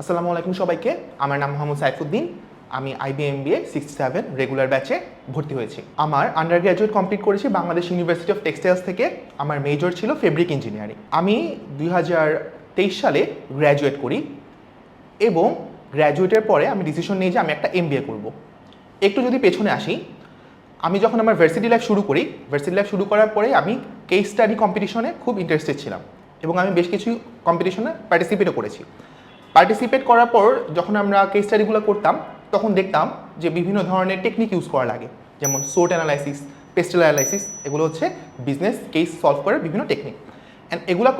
আসসালামু আলাইকুম সবাইকে। আমার নাম মোহাম্মদ সাইফুদ্দিন। আমি IBM BA sixty seven regular ব্যাচে ভর্তি হয়েছি। আমার আন্ডার গ্র্যাজুয়েট কমপ্লিট করেছি বাংলাদেশ ইউনিভার্সিটি অফ টেক্সটাইলস থেকে। আমার মেজর ছিল ফেব্রিক ইঞ্জিনিয়ারিং আমি দুই হাজার তেইশ সালে গ্র্যাজুয়েট করি এবং গ্র্যাজুয়েটের পরে আমি ডিসিশন নিয়ে যে আমি একটা এম করব। একটু যদি পেছনে আসি, আমি যখন আমার ভার্সিটি লাইফ শুরু করি ভার্সিটি লাইফ শুরু করার পরে আমি কেস স্টাডি কম্পিটিশনে খুব ইন্টারেস্টেড ছিলাম এবং আমি বেশ কিছু কম্পিটিশনে পার্টিসিপেটও করেছি। পার্টিসিপেট করার পর যখন আমরা কেস স্টাডিগুলো করতাম, তখন দেখতাম যে বিভিন্ন ধরনের টেকনিক ইউজ করা লাগে। যেমন সোর্ট অ্যানালাইসিস পেস্টেল অ্যানালাইসিস এগুলো হচ্ছে বিজনেস কেস সলভ করার বিভিন্ন টেকনিক অ্যান্ড এগুলো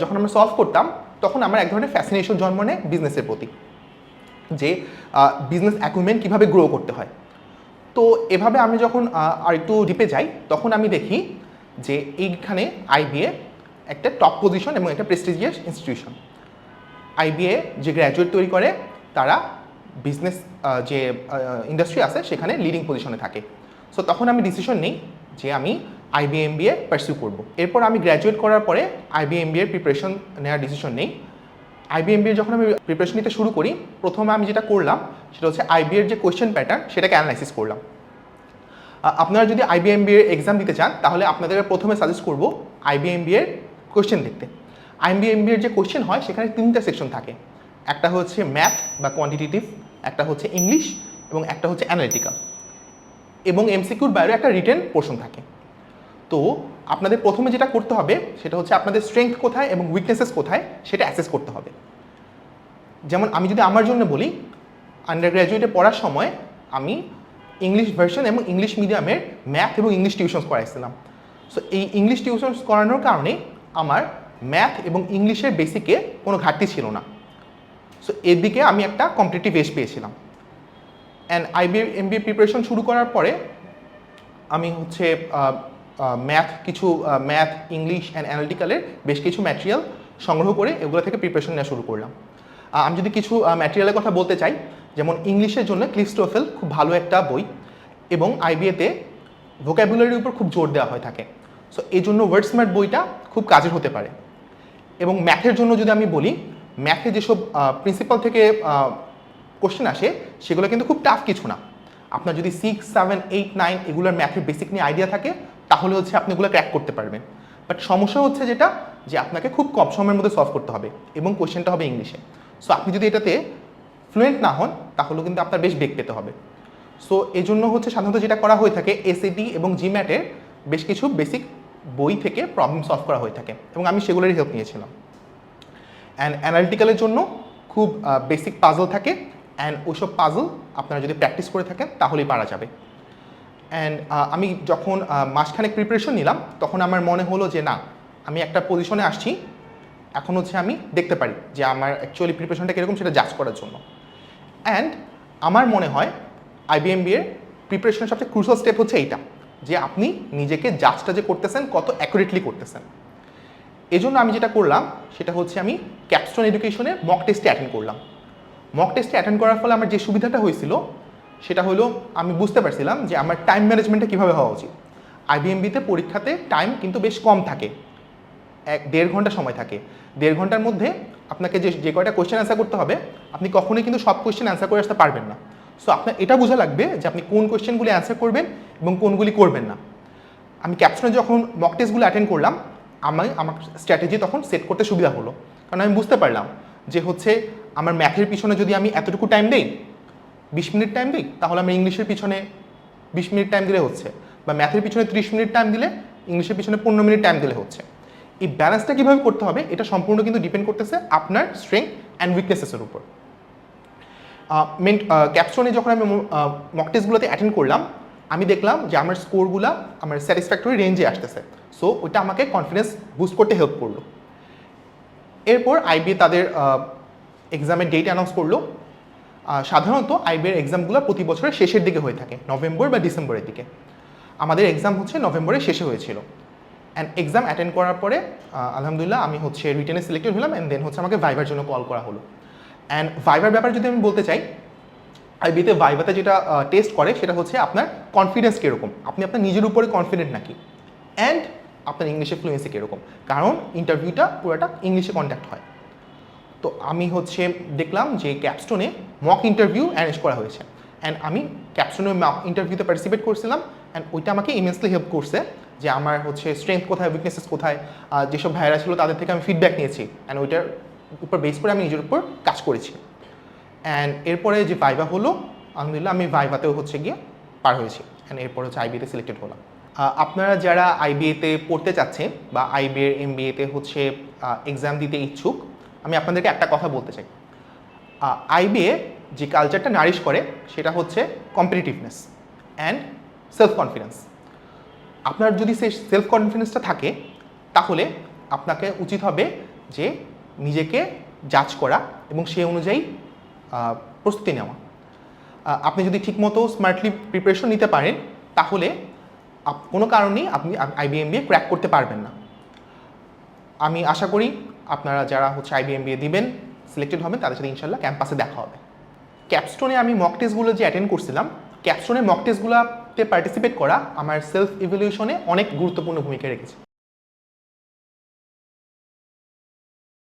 যখন আমরা সলভ করতাম, তখন আমার এক ধরনের ফ্যাসিনেশন জন্ম নেয় বিজনেসের প্রতি। যে বিজনেস অ্যাকুইপমেন্ট কীভাবে গ্রো করতে হয়। তো এভাবে আমি যখন আর একটু ডিপে যাই, তখন আমি দেখি যে এইখানে আইবিএ একটা টপ পজিশন এবং একটা প্রেস্টিজিয়াস ইনস্টিটিউশন আইবিএ যে গ্র্যাজুয়েট তৈরি করে, তারা বিজনেস যে ইন্ডাস্ট্রি আছে, সেখানে লিডিং পজিশনে থাকে। সো তখন আমি ডিসিশন নিই যে আমি আইবিএম বিএ পার্সিউ করব। এরপর আমি গ্র্যাজুয়েট করার পরে আইবিএম বিএর প্রিপারেশন নেওয়ার ডিসিশন নেই। আইবিএমবির যখন আমি প্রিপারেশন নিতে শুরু করি, প্রথমে আমি যেটা করলাম, সেটা হচ্ছে আইবিএর যে কোয়েশ্চেন প্যাটার্ন সেটাকে অ্যানালাইসিস করলাম। আপনারা যদি আইবিএমবি এর এক্সাম দিতে চান, তাহলে আপনাদের প্রথমে সাজেস্ট করব আইবিএমবি এর কোয়েশ্চেন দেখতে। আইবিএমবি এর যে কোয়েশ্চেন হয়, সেখানে তিনটা সেকশন থাকে। একটা হচ্ছে ম্যাথ বা কোয়ান্টিটেটিভ একটা হচ্ছে ইংলিশ এবং একটা হচ্ছে অ্যানালিটিক্যাল এবং এমসিকিউর বাইরে একটা রিটেন পোর্শন থাকে। তো আপনাদের প্রথমে যেটা করতে হবে, সেটা হচ্ছে আপনাদের স্ট্রেংথ কোথায় এবং উইকনেসেস কোথায়, সেটা অ্যাসেস করতে হবে। যেমন আমি যদি আমার জন্য বলি আন্ডার গ্র্যাজুয়েটে পড়ার সময় আমি ইংলিশ ভার্সন এবং ইংলিশ মিডিয়ামের ম্যাথ এবং ইংলিশ টিউশনস করাইছিলাম সো এই ইংলিশ টিউশনস করানোর কারণে আমার ম্যাথ এবং ইংলিশের বেসিকে কোনো ঘাটতি ছিল না। সো এর দিকে আমি একটা কম্পিটিটিভ এজ পেয়েছিলাম। অ্যান্ড আইবি এমবিএ প্রিপারেশন শুরু করার পরে আমি হচ্ছে ম্যাথ কিছু ম্যাথ ইংলিশ অ্যান্ড অ্যানালিটিক্যালের বেশ কিছু ম্যাটেরিয়াল সংগ্রহ করে এগুলো থেকে প্রিপারেশন নেওয়া শুরু করলাম। আমি যদি কিছু ম্যাটেরিয়ালের কথা বলতে চাই, যেমন ইংলিশের জন্য ক্লিস্টোফেল খুব ভালো একটা বই এবং আইবিএতে ভোক্যাবুলারির উপর খুব জোর দেওয়া হয়ে থাকে। সো এই জন্য ওয়ার্ড স্মার্ট বইটা খুব কাজের হতে পারে। এবং ম্যাথের জন্য যদি আমি বলি ম্যাথে যেসব প্রিন্সিপাল থেকে কোশ্চেন আসে, সেগুলো কিন্তু খুব টাফ কিছু না। আপনার যদি সিক্স সেভেন এইট নাইন এগুলোর ম্যাথের বেসিক নিয়ে আইডিয়া থাকে, তাহলে হচ্ছে আপনি এগুলো ক্র্যাক করতে পারবেন। বাট সমস্যা হচ্ছে যেটা, যে আপনাকে খুব কম সময়ের মধ্যে সলভ করতে হবে এবং কোশ্চেনটা হবে ইংলিশে সো আপনি যদি এটাতে ফ্লুয়েন্ট না হন, তাহলে কিন্তু আপনার বেশ বেগ পেতে হবে। সো এই জন্য হচ্ছে সাধারণত যেটা করা হয়ে থাকে এসএটি এবং জিম্যাটের বেশ কিছু বেসিক বই থেকে প্রবলেম সলভ করা হয়ে থাকে এবং আমি সেগুলোরই হেল্প নিয়েছিলাম। অ্যান্ড অ্যানালিটিক্যালের জন্য খুব বেসিক পাজল থাকে। অ্যান্ড ওইসব পাজল আপনারা যদি প্র্যাকটিস করে থাকেন, তাহলেই পারা যাবে। অ্যান্ড আমি যখন মাসখানেক প্রিপারেশন নিলাম, তখন আমার মনে হলো যে না, আমি একটা পজিশনে আসছি। এখন হচ্ছে আমি দেখতে পারি যে আমার অ্যাকচুয়ালি প্রিপারেশনটা কীরকম, সেটা জাজ করার জন্য। অ্যান্ড আমার মনে হয় আইবিএম এর প্রিপারেশনের সবচেয়ে ক্রুশাল স্টেপ হচ্ছে এইটা। যে আপনি নিজেকে জাজটা যে করতেছেন, কত অ্যাকুরেটলি করতেছেন। এই জন্য আমি যেটা করলাম, সেটা হচ্ছে আমি ক্যাপস্টোন এডুকেশনের মক টেস্টে অ্যাটেন্ড করলাম। মক টেস্টে অ্যাটেন্ড করার ফলে আমার যে সুবিধাটা হয়েছিল, সেটা হলো আমি বুঝতে পারছিলাম যে আমার টাইম ম্যানেজমেন্টটা কীভাবে হওয়া উচিত। আইবিএমবিতে পরীক্ষাতে টাইম কিন্তু বেশ কম থাকে। এক, দেড় ঘণ্টা সময় থাকে। দেড় ঘণ্টার মধ্যে আপনাকে যে যে কয়টা কোয়েশ্চেন অ্যান্সার করতে হবে, আপনি কখনোই কিন্তু সব কোয়েশ্চেন অ্যান্সার করে আসতে পারবেন না। সো আপনার এটা বোঝা লাগবে যে আপনি কোন কোয়েশ্চেনগুলি অ্যান্সার করবেন এবং কোনগুলি করবেন না। আমি ক্যাপশনে যখন মক টেস্টগুলো অ্যাটেন্ড করলাম, আমি আমার স্ট্র্যাটেজি তখন সেট করতে সুবিধা হলো। কারণ আমি বুঝতে পারলাম যে হচ্ছে আমার ম্যাথের পিছনে যদি আমি এতটুকু টাইম দিই, বিশ মিনিট টাইম দিই, তাহলে আমি ইংলিশের পিছনে বিশ মিনিট টাইম দিলে হচ্ছে। বা ম্যাথের পিছনে ত্রিশ মিনিট টাইম দিলে ইংলিশের পিছনে পনেরো মিনিট টাইম দিলে হচ্ছে। এই ব্যালেন্সটা কীভাবে করতে হবে, এটা সম্পূর্ণ কিন্তু ডিপেন্ড করতেছে আপনার স্ট্রেংথ অ্যান্ড উইকনেসেসের উপর। মেন ক্যাপশনে যখন আমি মক টেস্টগুলোতে অ্যাটেন্ড করলাম আমি দেখলাম যে আমার স্কোরগুলো আমার স্যাটিসফ্যাক্টরি রেঞ্জে আসতেছে। সো ওইটা আমাকে কনফিডেন্স বুস্ট করতে হেল্প করল। এরপর আইবি তাদের এক্সামের ডেট অ্যানাউন্স করল। সাধারণত আইবিএর এক্সামগুলো প্রতি বছরের শেষের দিকে হয়ে থাকে, নভেম্বর বা ডিসেম্বরের দিকে। আমাদের এক্সাম হচ্ছে নভেম্বরের শেষে হয়েছিল। অ্যান্ড এক্সাম অ্যাটেন্ড করার পরে আলহামদুলিল্লাহ আমি হচ্ছে রিটেনে সিলেক্টেড হলাম অ্যান্ড দেন হচ্ছে আমাকে ভাইবার জন্য কল করা হলো। অ্যান্ড ভাইবার ব্যাপারে যদি আমি বলতে চাই আইবিতে ভাইভাতে যেটা টেস্ট করে সেটা হচ্ছে আপনার কনফিডেন্স কীরকম? আপনি আপনার নিজের উপরে কনফিডেন্ট নাকি? অ্যান্ড আপনার ইংলিশে ফ্লুয়েন্সি কীরকম? কারণ ইন্টারভিউটা পুরোটা ইংলিশে কন্ট্যাক্ট হয়। তো আমি হচ্ছে দেখলাম যে ক্যাপস্টোনে মক ইন্টারভিউ অ্যারেঞ্জ করা হয়েছে। অ্যান্ড আমি ক্যাপস্টোনে মক ইন্টারভিউতে পার্টিসিপেট করছিলাম। অ্যান্ড ওইটা আমাকে ইমেন্সলি হেল্প করছে যে আমার হচ্ছে স্ট্রেংথ কোথায় উইকনেসেস কোথায় যেসব ভাইরা ছিল তাদের থেকে আমি ফিডব্যাক নিয়েছি। অ্যান্ড ওইটার উপর বেস করে আমি নিজের উপর কাজ করেছি। অ্যান্ড এরপরে যে ভাইভা হলো, আলহামদুলিল্লাহ আমি ভাইভাতেও হচ্ছে গিয়ে পার হয়েছি। অ্যান্ড এরপর হচ্ছে আইবিএতে সিলেক্টেড হলাম। আপনারা যারা আইবিএতে পড়তে চাচ্ছেন বা আইবিএর এমবিএতে হচ্ছে এক্সাম দিতে ইচ্ছুক, আমি আপনাদেরকে একটা কথা বলতে চাই। আইবিএ যে কালচারটা নারিশ করে, সেটা হচ্ছে কম্পিটিটিভনেস অ্যান্ড সেলফ কনফিডেন্স আপনার যদি সেই সেলফ কনফিডেন্সটা থাকে, তাহলে আপনাকে উচিত হবে যে নিজেকে জাজ করা এবং সেই অনুযায়ী প্রস্তুতি নেওয়া। আপনি যদি ঠিকমতো স্মার্টলি প্রিপারেশন নিতে পারেন, তাহলে কোনো কারণেই আপনি আইবিএমবিএ ক্র্যাক করতে পারবেন না। আমি আশা করি আপনারা যারা হচ্ছে আইবিএমবিএ দিবেন সিলেক্টেড হবেন, তাদের সাথে ইনশাল্লাহ ক্যাম্পাসে দেখা হবে। ক্যাপস্টোনে আমি মক টেস্টগুলো যে অ্যাটেন্ড করছিলাম ক্যাপস্টোনে মক টেস্টগুলোতে পার্টিসিপেট করা আমার সেলফ ইভলিউশনে অনেক গুরুত্বপূর্ণ ভূমিকা রেখেছে।